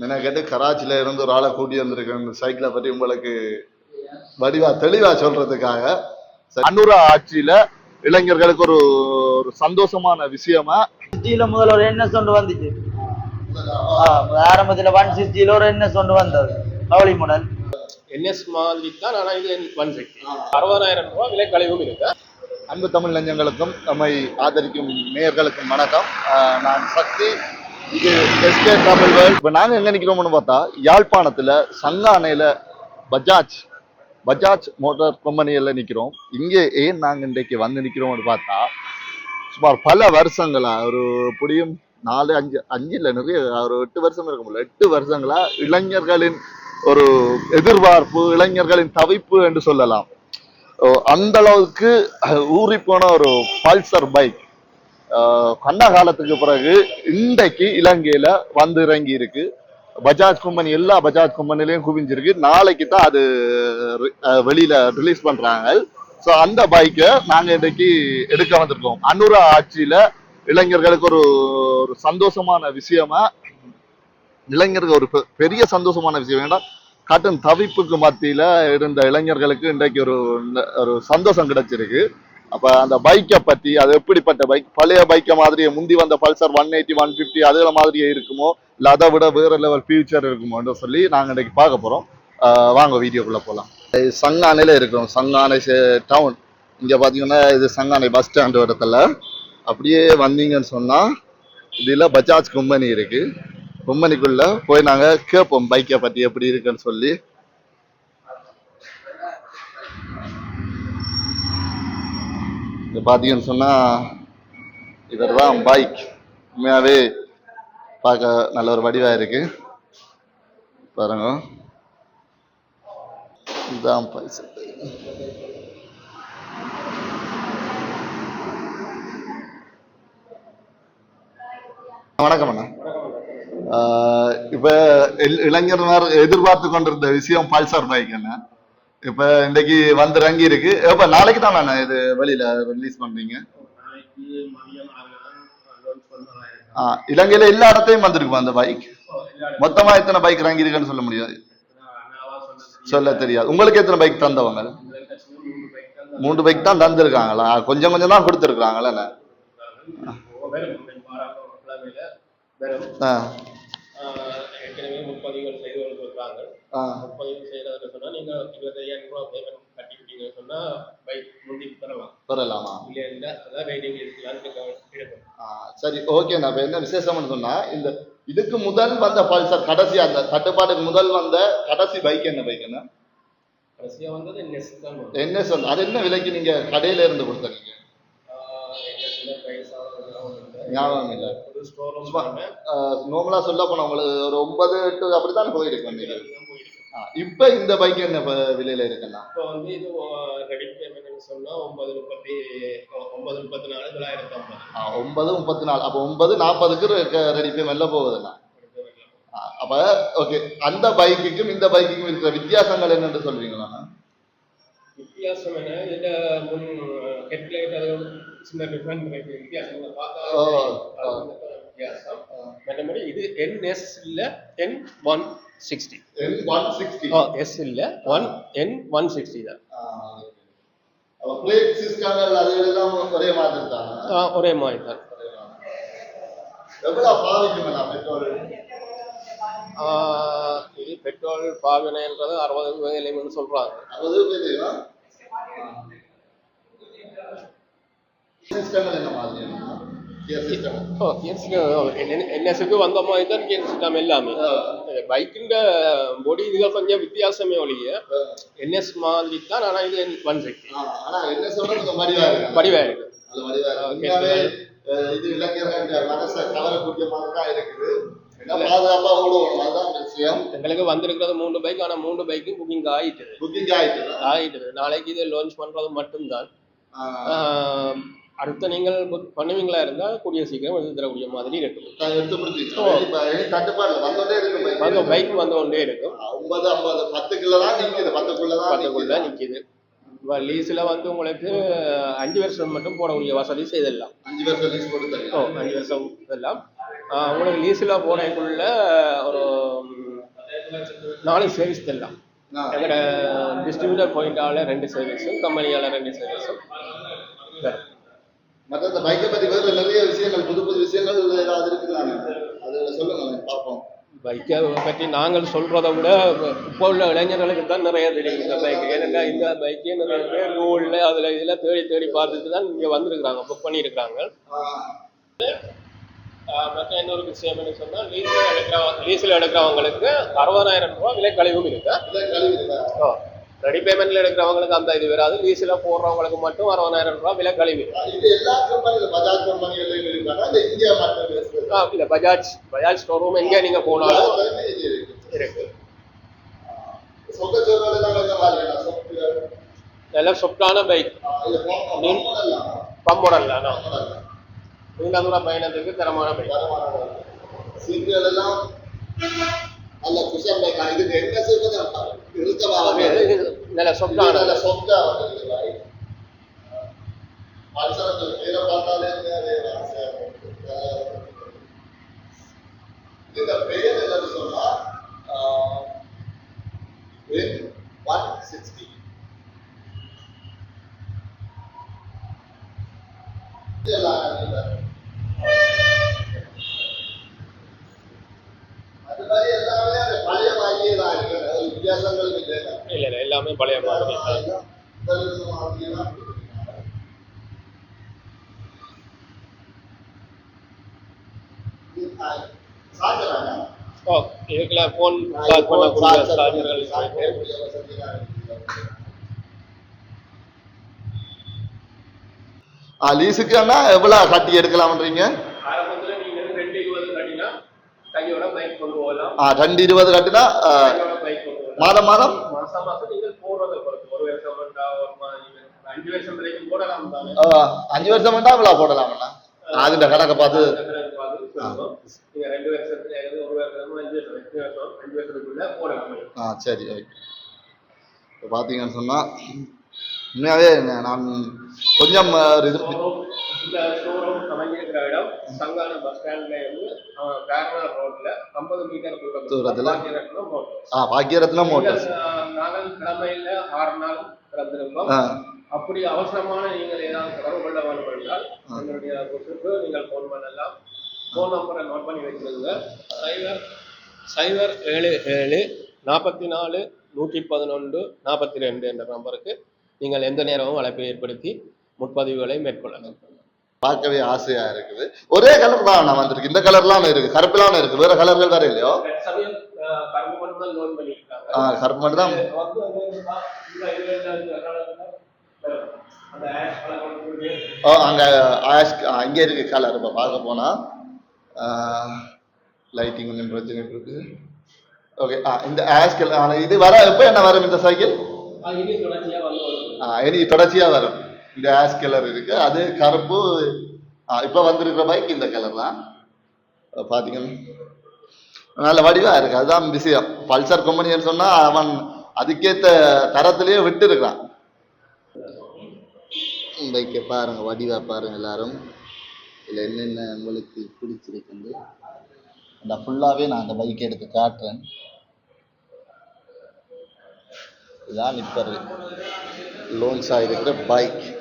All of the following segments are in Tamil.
மெனக்கெட்டு கராச்சியில இருந்து ஒரு ஆளை கூட்டி வந்திருக்கேன். இந்த சைக்கிளை பற்றி உங்களுக்கு வடிவா தெளிவா சொல்றதுக்காக. அன்னூரா ஆட்சியில இளைஞர்களுக்கு ஒரு ஒரு சந்தோஷமான விஷயமா? சிக்ஸ்டியில முதல்ல ஒரு என்எஸ் ஒன்று வந்துச்சு ஆரம்பத்துல ஒன் சிக்ஸ்டியில ஒரு என்எஸ் ஒன்று வந்தது. கவலி மாடல். என்எஸ் மாதிரி தான் ஆனால் இது ஒன் சிக்ஸ்டி அறுபதாயிரம் ரூபாய் விலை கழிவும் இருக்கு. அன்பு தமிழ் நெஞ்சங்களுக்கும் நம்மை ஆதரிக்கும் நேயர்களுக்கும் வணக்கம். ஆஹ் நான் சக்தி. இது எஸ்கே தமிழ் வேர்ல்ட் இப்போ நாங்கள் எங்கே நிற்கிறோம்னு பார்த்தா யாழ்ப்பாணத்தில் சங்கானையில் பஜாஜ் பஜாஜ் மோட்டார் கம்பெனியில் நிற்கிறோம் இங்கே ஏன் நாங்கள் இன்றைக்கு வந்து நிற்கிறோம்னு பார்த்தா சுமார் பல வருஷங்களா ஒரு புடியும் நாலு அஞ்சு அஞ்சு இல்லை நிறைய ஒரு எட்டு வருஷம் இருக்க முடியல. எட்டு வருஷங்களா இளைஞர்களின் ஒரு எதிர்பார்ப்பு இளைஞர்களின் தவிப்பு என்று சொல்லலாம். அந்த அளவுக்கு ஊறி போன ஒரு பல்சர் பைக். கண்ட காலத்துக்கு பிறகு இன்றைக்கு இலங்கையில வந்து இறங்கி இருக்கு. பஜாஜ் கம்பெனி எல்லா பஜாஜ் கம்பெனிலையும் குவிஞ்சிருக்கு. நாளைக்கு தான் அது வெளியில ரிலீஸ் பண்றாங்க. ஸோ அந்த பைக்கை நாங்க இன்றைக்கு எடுக்க வந்திருக்கோம். அனுரா ஆட்சியில இளைஞர்களுக்கு ஒரு ஒரு சந்தோஷமான விஷயமா இளைஞர்கள் ஒரு பெ- பெரிய சந்தோஷமான விஷயம் ஏன்னா கட்டன் தவிப்புக்கு மத்தியில இருந்த இளைஞர்களுக்கு இன்றைக்கு ஒரு ஒரு சந்தோஷம் கிடைச்சிருக்கு. அப்ப அந்த பைக்கை பத்தி அது எப்படிப்பட்ட பைக்? பழைய பைக்கை மாதிரியே முந்தி வந்த Pulsar one eighty one fifty அதுல மாதிரியே இருக்குமோ? இல்ல அதை விட வேற லெவல் ஃபியூச்சர் இருக்குமோன்னு சொல்லி நாங்க இன்னைக்கு பார்க்க போறோம். வாங்க வீடியோக்குள்ள போலாம். சங்கானையில இருக்கிறோம். சங்கானை டவுன் இங்க பாத்தீங்கன்னா இது சங்கானை பஸ் ஸ்டாண்ட் இடத்துல. அப்படியே வந்தீங்கன்னு சொன்னா இதுல பஜாஜ் கம்பெனி இருக்கு. கம்பெனிக்குள்ள போய் நாங்க கேட்போம் பைக்கை பத்தி எப்படி இருக்குன்னு சொல்லி. இது சொன்னால் சொன்னா தான் பைக். உண்மையாகவே பார்க்க நல்ல ஒரு வடிவாக இருக்கு. பாருங்க. இதுதான் பைசா. வணக்கம் அண்ணா. இப்போ இளைஞர் எதிர்பார்த்து கொண்டிருந்த விஷயம் பல்சர் பைக் என்ன? இப்ப இன்னைக்கு வந்து இறங்கி இருக்கு. இப்ப நாளைக்கு தான் நான் இது வெளியில ரிலீஸ் பண்றீங்க? இலங்கையில எல்லா இடத்தையும் வந்திருக்குமா அந்த பைக் மொத்தமா எத்தனை பைக் ரங்கி இருக்குன்னு சொல்ல முடியாது? சொல்ல தெரியாது. உங்களுக்கு எத்தனை பைக் தந்தவங்க? மூன்று பைக் தான் தந்திருக்காங்களா? கொஞ்சம் கொஞ்சம் தான் கொடுத்துருக்காங்களா ஆ. ஏற்கனவே முன்பதிவுகள் செய்து கொண்டிருக்கிறார்கள் ஆ. முன்பதிவு செய்யறதுன்னு சொன்னா நீங்க இருபத்தையாயிரம் ரூபாய் பேமெண்ட் சொன்னா பைக் முந்தி பெறலாம். வரலாமா இல்ல இல்ல அதான் வெயிட்டிங் ஆ, சரி ஓகே நான் என்ன விசேஷம்னு சொன்னா இந்த இதுக்கு முதல் வந்த பல்சர் கடைசி அந்த தட்டுப்பாடுக்கு முதல் வந்த கடைசி பைக் என்ன பைக் என்ன கடைசியா வந்தது நெக்ஸ்ட் தான் சொன்ன அது என்ன விலைக்கு நீங்க கடையில இருந்து கொடுத்தீங்க. ஞாபகம் இல்ல. நார்மலா சொல்ல போனா உங்களுக்கு ஒரு ஒன்பது எட்டு அப்படித்தான் போயிருக்கு இப்ப இந்த பைக் என்ன விலையில இருக்குன்னா? இப்போ வந்து இது ரெடி பேமெண்ட்னு சொன்னா ஒன்பது முப்பத்தி ஒன்பது முப்பத்தி நாலு தொள்ளாயிரத்தி ஐம்பது ஒன்பது முப்பத்தி நாலு அப்ப ஒன்பது நாற்பதுக்கு ரெடி பேமெண்ட்ல போகுதுண்ணா? அப்ப ஓகே அந்த பைக்குக்கும் இந்த பைக்குக்கும் இருக்கிற வித்தியாசங்கள் என்னன்னு சொல்றீங்களா வித்தியாசம் என்ன? இதுல முன் ஹெட்லைட் அது சின்ன டிஃபரெண்ட் வித்தியாசம். பார்த்தா வித்தியாசம். மற்றபடி இது என்எஸ் இல்ல N one sixty one sixty S இல்ல. ஒன் என் ஒன் சிக்ஸ்டி தான். பிளேட் சிஸ்டங்கள் அது எல்லாம் ஒரே மாதிரி ஆ, ஒரே மாதிரி தான். பாதிக்கும் நான் பெட்ரோல் இது பெட்ரோல் பாவினைன்றது அறுபது வேலைன்னு சொல்றாங்க. அறுபது பேர் சிஸ்டங்கள் என்ன மாதிரி? சிஸ்டம் ஓ என்எஸ்க்கு வந்த மாதிரி தான் கியர் சிஸ்டம் எல்லாமே பைக்கின்ற பொடி இதுகள் கொஞ்சம் வித்தியாசமே ஒழிய என்எஸ் மாதிரி தான் ஆனால் இது ஒன் சிக்ஸ்டி ஆனா வடிவா இருக்கு இது இளைஞர்கள் மனசை கவரக்கூடிய மாதிரி தான் இருக்குது ஏன்னா பாதுகாப்பா ஓடுவோம் அதுதான் விஷயம் எங்களுக்கு வந்திருக்கிறது மூணு பைக் ஆனால் மூணு பைக்கும் புக்கிங் ஆயிட்டுது புக்கிங் ஆயிட்டு ஆயிட்டுது நாளைக்கு இது லான்ச் பண்றது மட்டும்தான் அடுத்த நீங்கள் பண்ணுவீங்களா இருந்தால் கூடிய சீக்கிரம் எடுத்து தரக்கூடிய மாதிரி இருக்கும். வந்து பைக். வந்து கொண்டே இருக்கும். ஐம்பது ஐம்பது பத்துக்குள்ள தான் நிக்குது. பத்துக்குள்ள நிக்குது. இப்போ லீஸில் வந்து உங்களுக்கு அஞ்சு வருஷம் மட்டும் போடக்கூடிய வசதி செய்திடலாம் அஞ்சு வருஷம் லீஸ் ஓ கொடுத்துருக்கோம் அஞ்சு வருஷம் இதெல்லாம். உங்களுக்கு லீஸில் போடக்குள்ள ஒரு நாலு சர்வீஸ் எல்லாம் எங்களோட டிஸ்ட்ரிபியூட்டர் பாயிண்டால ரெண்டு சர்வீஸும் கம்பெனியால ரெண்டு சர்வீஸும் வரும் மற்ற இந்த பைக்கை பத்தி வேற நிறைய விஷயங்கள் புது புது விஷயங்கள் ஏதாவது இருக்குதானே? அதுல சொல்லுங்க பார்ப்போம். பைக்கை பற்றி நாங்கள் சொல்றதை விட இப்போ உள்ள இளைஞர்களுக்கு தான் நிறைய தெரியும் இந்த பைக் ஏன்னா இந்த பைக்கே நிறைய பேர் நூலில் அதில் இதில் தேடி தேடி பார்த்துட்டு தான் இங்கே வந்திருக்கிறாங்க புக் பண்ணியிருக்கிறாங்க. மற்ற இன்னொரு விஷயம் என்ன சொன்னால் லீஸில் எடுக்கிறவங்க லீஸில் எடுக்கிறவங்களுக்கு அறுபதாயிரம் ரூபாய் விலை கழிவும் இருக்கு. கழிவு இருக்கா? ரெடி பேமெண்ட்ல எடுக்கிறவங்களுக்கு அந்த இது வராது. லீஸில் போடுறவங்களுக்கு மட்டும் அறுபதாயிரம் ரூபாய் விலை கழிவு. பஜாஜ் இல்ல பஜாஜ் பஜாஜ் ஷோரூம் எங்கே நீங்க போனாலும் இருக்கு. எல்லாம் சொப்டான பைக் பம்மோடல்ல நீண்ட தூர பயணத்துக்கு தரமான பைக் சீட்டுகள் எல்லாம் நல்ல குஷன் பைக் இதுக்கு என்ன செய்வது இழுத்தமாக நல்ல சொப்டான நல்ல சொத்தா வந்து மனுஷனுக்கு பேரை பார்த்தாலே வேற ஆசையா இருக்கு. இந்த பேர் என்னன்னு சொன்னா ஒன் சிக்ஸ்டி அது மாதிரி எல்லாமே அந்த பழைய மாதிரியே தான் இருக்கு அது வித்தியாசங்கள் இல்லை இல்ல எல்லாமே பழைய மாதிரியே தான் ஓ இதுக்குள்ள போன் சார்ஜ் பண்ணக்கூடிய சார்ஜர்கள் லீஸுக்குன்னா எவ்வளவு கட்டி எடுக்கலாம்ன்றீங்க? ஆரம்பத்துல நீங்க ரெண்டு இருபது கட்டினா மாதம் மாதம்? அஞ்சு வருஷம் வேண்டா இவ்வளவு போடலாம்ண்ணா. அதுல கணக்கை பார்த்து. ஆ சரி ஓகே. இப்போ பார்த்தீங்கன்னு சொன்னா உண்மையாவே நான் கொஞ்சம் இது இந்த ஷோரூம் அமைஞ்சிருக்கிற இடம் சங்கான பஸ் ஸ்டாண்ட்ல இருந்து பேரனா ரோட்ல ஐம்பது மீட்டர் தூரத்துல. தூரத்தில்? ஆ பாக்கியரத்னம் மோட்டர்ஸ் நாங்கள் கிழமையில ஆறு நாள் திறந்திருக்கோம் அப்படி அவசரமான நீங்கள் ஏதாவது தொடர்பு கொள்ள வேண்டும் என்றால் எங்களுடைய குழுக்கு நீங்கள் ஃபோன் பண்ணலாம். ஃபோன் நம்பரை நோட் பண்ணி வச்சிருங்க சைபர் சைபர் ஏழு ஏழு நாற்பத்தி நாலு நூற்றி பதினொன்று நாற்பத்தி ரெண்டு என்ற நம்பருக்கு நீங்கள் எந்த நேரமும் அழைப்பை ஏற்படுத்தி முன்பதிவுகளை மேற்கொள்ளலாம். பார்க்கவே ஆசையா இருக்குது. ஒரே கலர் தான் நான் வந்திருக்கு. இந்த கலர்லாம் இருக்கு. கருப்புலாம் இருக்கு. வேற கலர்கள் வேற இல்லையோ? கருப்பு மட்டும் தான் அங்க அங்க இருக்கு கலர் இப்ப பார்க்க போனா லைட்டிங் கொஞ்சம் பிரச்சனை இருக்கு. ஓகே இந்த ஆஷ் கலர் இது வர எப்போ என்ன வரும் இந்த சைக்கிள் இனி தொடர்ச்சியா வரும். இந்த ஆஷ் கலர் இருக்கு. அது கருப்பு இப்போ இப்ப வந்திருக்கிற பைக் இந்த கலர் தான். அஹ் பாத்தீங்கன்னா நல்ல வடிவா இருக்கு. அதுதான் விஷயம். பல்சர் கம்பெனின்னு சொன்னா அவன் அதுக்கேத்த தரத்திலேயே விட்டு இருக்கான் பைக்கை பாருங்க வடிவா பாருங்க எல்லாரும். இதுல என்னென்ன உங்களுக்கு பிடிச்சிருக்குன்னு. அந்த ஃபுல்லாவே நான் அந்த பைக் எடுத்து காட்டுறேன். இதான் இப்ப லோன்ஸ் ஆகிருக்கிற பைக்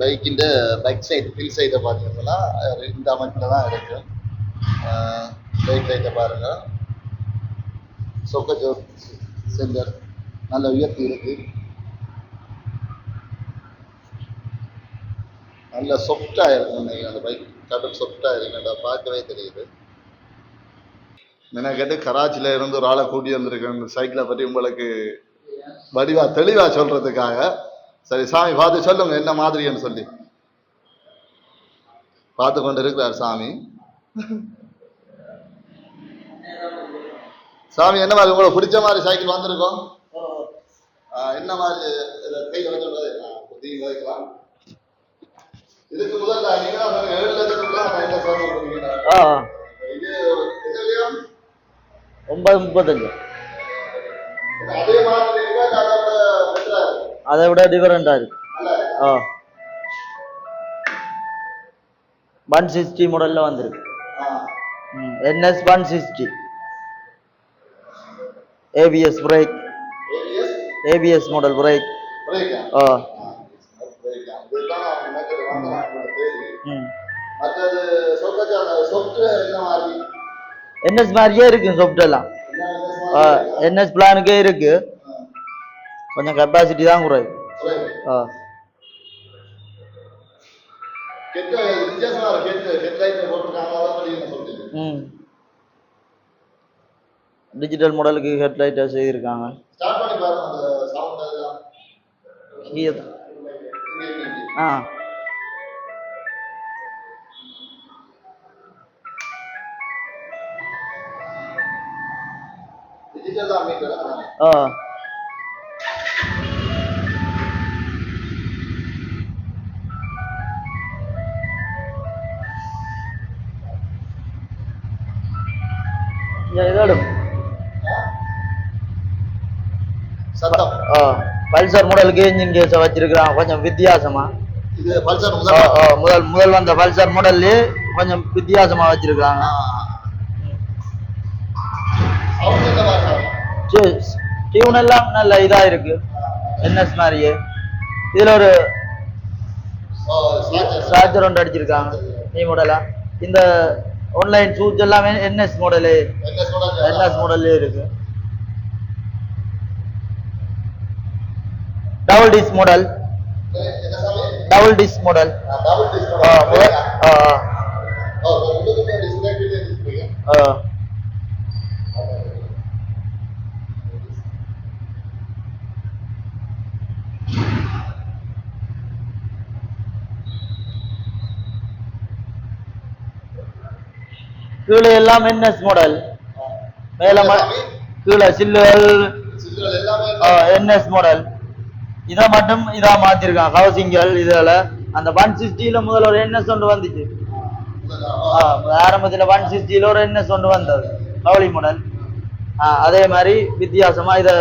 பைக்கின்ற பைக் சைடு ஃபில் சைடை பார்த்தீங்கன்னா இந்த அமைப்பில் தான் இருக்கு. பைக் லைட்டை பாருங்க. சொக்கஜோ சென்டர் நல்ல உயர்த்தி இருக்கு. நல்ல சொஃப்டாக இருக்கும் அந்த பைக் கடும் சொட்டா இருக்குண்டா பார்க்கவே தெரியுது. மெனக்கெட்டு கராச்சியில் இருந்து ஒரு ஆளை கூட்டி வந்திருக்கேன். இந்த சைக்கிளை பற்றி உங்களுக்கு வடிவா தெளிவா சொல்றதுக்காக. சரி சாமி பார்த்து சொல்லுங்க என்ன மாதிரின்னு சொல்லி. பார்த்து கொண்டு இருக்கிறார் சாமி. சாமி என்ன மாதிரி உங்களுக்கு பிடிச்ச மாதிரி சைக்கிள் வந்திருக்கோம்? ஆஹ் என்ன மாதிரி கையில் வச்சுருந்தது வைக்கலாம். இதுக்கு முதல்ல நீங்க தான் ஏழு லட்சத்துக்குலாம் என்ன சொல்ல போறீங்க ஆ. இது இதுலயா ஒன்பது முப்பத்தஞ்சு. அதே மாதிரி அதை விட டிஃபரெண்டா இருக்கு. ஆ ஒன் சிக்ஸ்டி மாடல்ல வந்திருக்கு. NS one sixty ABS brake ABS model brake ஆ. என்எஸ் மாதிரியே இருக்கு சாஃப்ட் எல்லாம். என்எஸ் பிளானுக்கே இருக்கு. கொஞ்சம் கெப்பாசிட்டி தான் குறையும் ஆ. கெட்ட வித்தியாசமா கெட்ட ஹெட்லைட் போட்டிருக்காங்க. ஆ. சத்தம். பல்சர் மாடலுக்கு இன்ஜின் கேஸை வச்சிருக்கிறாங்க கொஞ்சம் வித்தியாசமா. இது பல்சர் முதல் முதல் வந்த பல்சர் மாடல்லே கொஞ்சம் வித்தியாசமா வச்சிருக்காங்க டியூன் எல்லாம் நல்ல இதா இருக்கு. என்எஸ் மாதிரியே. இதுல ஒரு சார்ஜர். ஒன்று அடிச்சிருக்காங்க. நீ மாடலா இந்த ஆன்லைன் சூட்ச் எல்லாமே என்எஸ் மாடலு? என்எஸ் மாடல்லே இருக்கு. Double disc model? Double disc model ஆ, ஆ ஆ ஓ, உங்களுக்கு display கிட்டே display. ஆ கீழே எல்லாம் என்எஸ் மாடல் மேல கீழே சில்லுகள் என்எஸ் மாடல் இதை மட்டும் இதா மாத்திருக்காங்க. ஹவுசிங்கள் இதுல. அந்த ஒன் சிக்ஸ்டியில முதல்ல ஒரு என்எஸ் ஒன்று வந்துச்சு. ஆரம்பத்துல ஒன் சிக்ஸ்டியில ஒரு என்எஸ் ஒன்று வந்தது. கவலி மாடல் அதே மாதிரி வித்தியாசமா இதை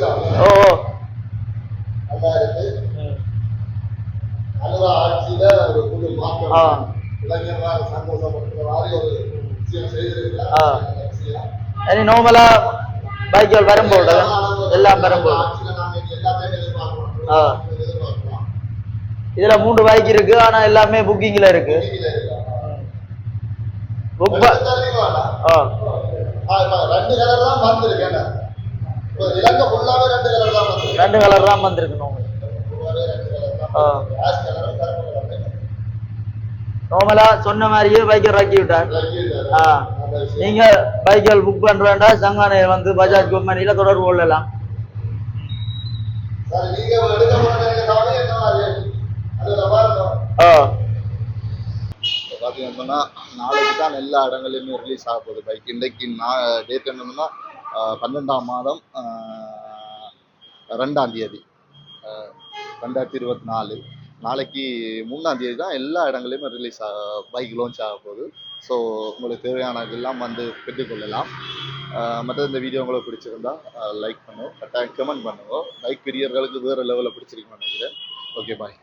சாமி? ஓ அனுரா ஆட்சியில ஒரு புது மாற்றம் ஆ. இளைஞர்களாக சந்தோஷப்படுத்துற மாதிரி ஒரு விஷயம் செய்திருக்கிறார். நார்மலா பைக்குகள் வரும்போது எல்லாம் வரும்போது. இதுல மூன்று பைக் இருக்கு ஆனா எல்லாமே புக்கிங்ல இருக்கு? புக் ரெண்டு கலர் தான் வந்திருக்கு ரெண்டு கலர் தான் வந்திருக்கு நார்மலா சொன்ன மாதிரியே பைக்கை இறக்கி விட்டார். நீங்க பைக்குகள் புக் பண்றேன்டா சங்கானை வந்து பஜாஜ் கம்பெனில தொடர்பு கொள்ளலாம். பார்த்தீங்கன்னா நாளைக்கு தான் எல்லா இடங்களையுமே ரிலீஸ் ஆக போகுது பைக் இன்றைக்கு நான் டேட் என்னன்னா பன்னெண்டாம் மாதம் ரெண்டாம் தேதி. ரெண்டாயிரத்தி இருபத்தி நாலு நாளைக்கு மூணாம் தேதி தான் எல்லா இடங்களையுமே ரிலீஸ் ஆக பைக் லான்ச் ஆக போகுது. ஸோ உங்களுக்கு தேவையானதெல்லாம் வந்து பெற்றுக்கொள்ளலாம். மற்ற இந்த வீடியோ உங்களுக்கு பிடிச்சிருந்தா லைக் பண்ணுவோம் கட்டாயம் கமெண்ட் பண்ணுவோம் பைக் பிரியர்களுக்கு வேறு லெவலில் பிடிச்சிருக்குன்னு நினைக்கிறேன். Okay bye